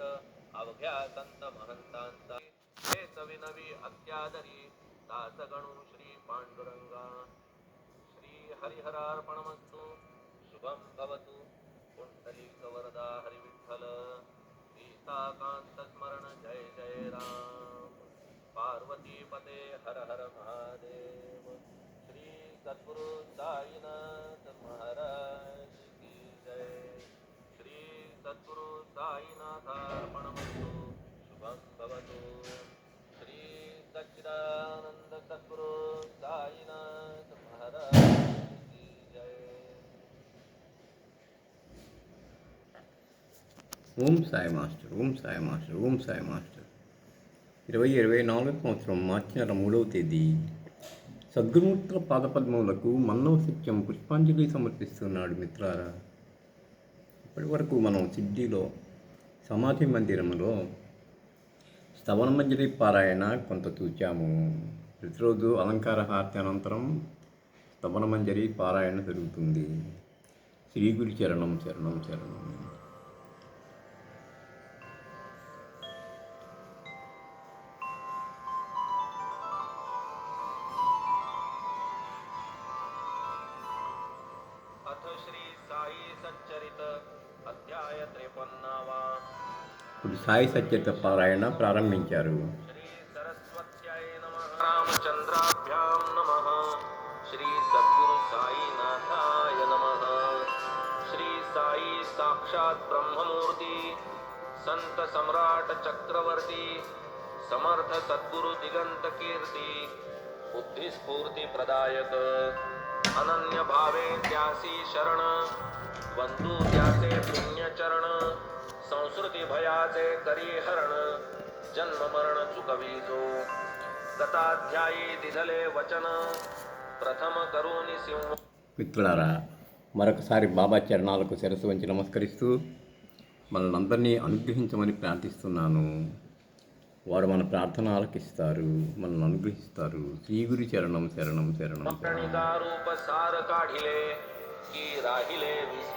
शंकर अवघ्या संत हे नवी नवी अत्यादरी दासगणू श्री पांडुरंगा। श्री हरिहरार्पणमस्तु शुभम भवतु। कुंडलीकवरदा हरिविठ्ठल। सीताकान्तस्मरण, जय जय राम पार्वतीपते हर हर महादेव। श्री सद्गुरुदायिनाथ महाराज। సాయినాథార్పణమస్తు శుభం శ్రీ దక్షిణానంద సద్గురు సాయినాథ్ మహారాజ్ ఓం సాయి మాస్టర్ ఓం సాయి మాస్టర్ ఓం సాయి మాస్టర్. ఇరవై ఇరవై నాలుగు సంవత్సరం మార్చి నెల మూడవ తేదీ. సద్గురుమూర్తుల పాదపద్మములకు మన్నవ సత్యం పుష్పాంజలి సమర్పిస్తున్నాడు మిత్రారా. ఇప్పటి వరకు మనం సిడ్డీలో సమాధి మందిరంలో స్తవన మంజరి పారాయణ కొంత చూచాము ప్రతిరోజు అలంకార హారతి అనంతరం స్తవన మంజరి పారాయణ జరుగుతుంది శ్రీ గురు చరణం శరణం శరణం अथ श्री साई सच्चरित अध्याय त्रेपन्नावा ఇప్పుడు సాయి సత్యత పారాయణ ప్రారంభించారు श्री सरस्वत्याय नमः रामचन्द्राभ्यां नमः श्री सद्गुरु साईनाथाय नमः श्री साई साक्षात् ब्रह्ममूर्ति संत सम्राट चक्रवर्ती समर्थ सद्गुरु दिगंत कीर्ती बुद्धिस्फूर्ती प्रदायक अनन्य भावे त्यासी शरण बंधू त्याचे पुण्यचरण संस्कृती भयाचे करी हरण जन्म मरण चुकविजो गताध्यायी दिधले वचन प्रथम करुणी सिंह మిత్రులారా మరొకసారి బాబా చరణాలకు శిరస్సు వంచి నమస్కరిస్తూ మనల్ని అందరినీ అనుగ్రహించమని ప్రార్థిస్తున్నాను వారు మన ప్రార్థన ఆలకిస్తారు మనల్ని అనుగ్రహిస్తారు శ్రీ గురు చరణం శరణం శరణం శరణం प्रणिता रूप सार काढिले की राहिले विस